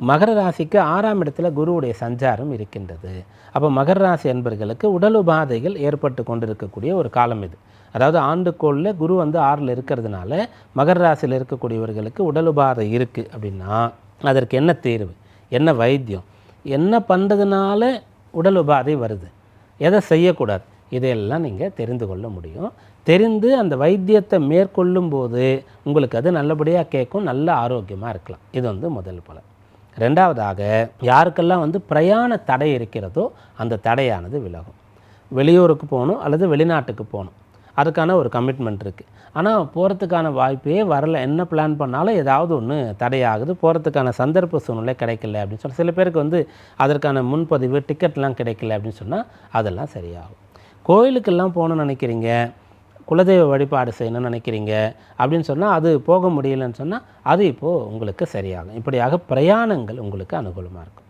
மகர ராசிக்கு ஆறாம் இடத்துல குருவுடைய சஞ்சாரம் இருக்கின்றது. அப்போ மகர ராசி என்பர்களுக்கு உடல் உபாதைகள் ஏற்பட்டு கொண்டிருக்கக்கூடிய ஒரு காலம் இது. அதாவது ஆண்டுக்கோளில் குரு வந்து ஆறில் இருக்கிறதுனால மகர ராசியில் இருக்கக்கூடியவர்களுக்கு உடல் உபாதை இருக்குது அப்படின்னா அதற்கு என்ன தீர்வு? என்ன வைத்தியம்? என்ன பண்ணுறதுனால உடல் உபாதை வருது? எதை செய்யக்கூடாது? இதையெல்லாம் நீங்கள் தெரிந்து கொள்ள முடியும். தெரிந்து அந்த வைத்தியத்தை மேற்கொள்ளும் போது உங்களுக்கு அது நல்லபடியாக கேட்கும் நல்ல ஆரோக்கியமாக இருக்கலாம். இது வந்து முதல் பலன் ரெண்டாவதாக யாருக்கெல்லாம் வந்து பிரயாண தடை இருக்கிறதோ அந்த தடையானது விலகும். வெளியூருக்கு போகணும் அல்லது வெளிநாட்டுக்கு போகணும். அதுக்கான ஒரு கமிட்மெண்ட் இருக்குது ஆனால் போகிறதுக்கான வாய்ப்பே வரல. என்ன பிளான் பண்ணாலும் ஏதாவது ஒன்று தடையாகுது. போகிறதுக்கான சந்தர்ப்ப சூழ்நிலை கிடைக்கல அப்படின்னு சொல்லி சில பேருக்கு வந்து அதற்கான முன்பதிவு டிக்கெட்லாம் கிடைக்கல அப்படின்னு சொன்னால் அதெல்லாம் சரியாகும். கோயிலுக்கெல்லாம் போகணும்னு நினைக்கிறீங்க? குலதெய்வ வழிபாடு செய்யணும்னு நினைக்கிறீங்க அப்படின்னு சொன்னால் அது போக முடியலன்னு சொன்னால் அது இப்போது உங்களுக்கு சரியாகும். இப்படியாக பிரயாணங்கள் உங்களுக்கு அனுகூலமாக இருக்கும்.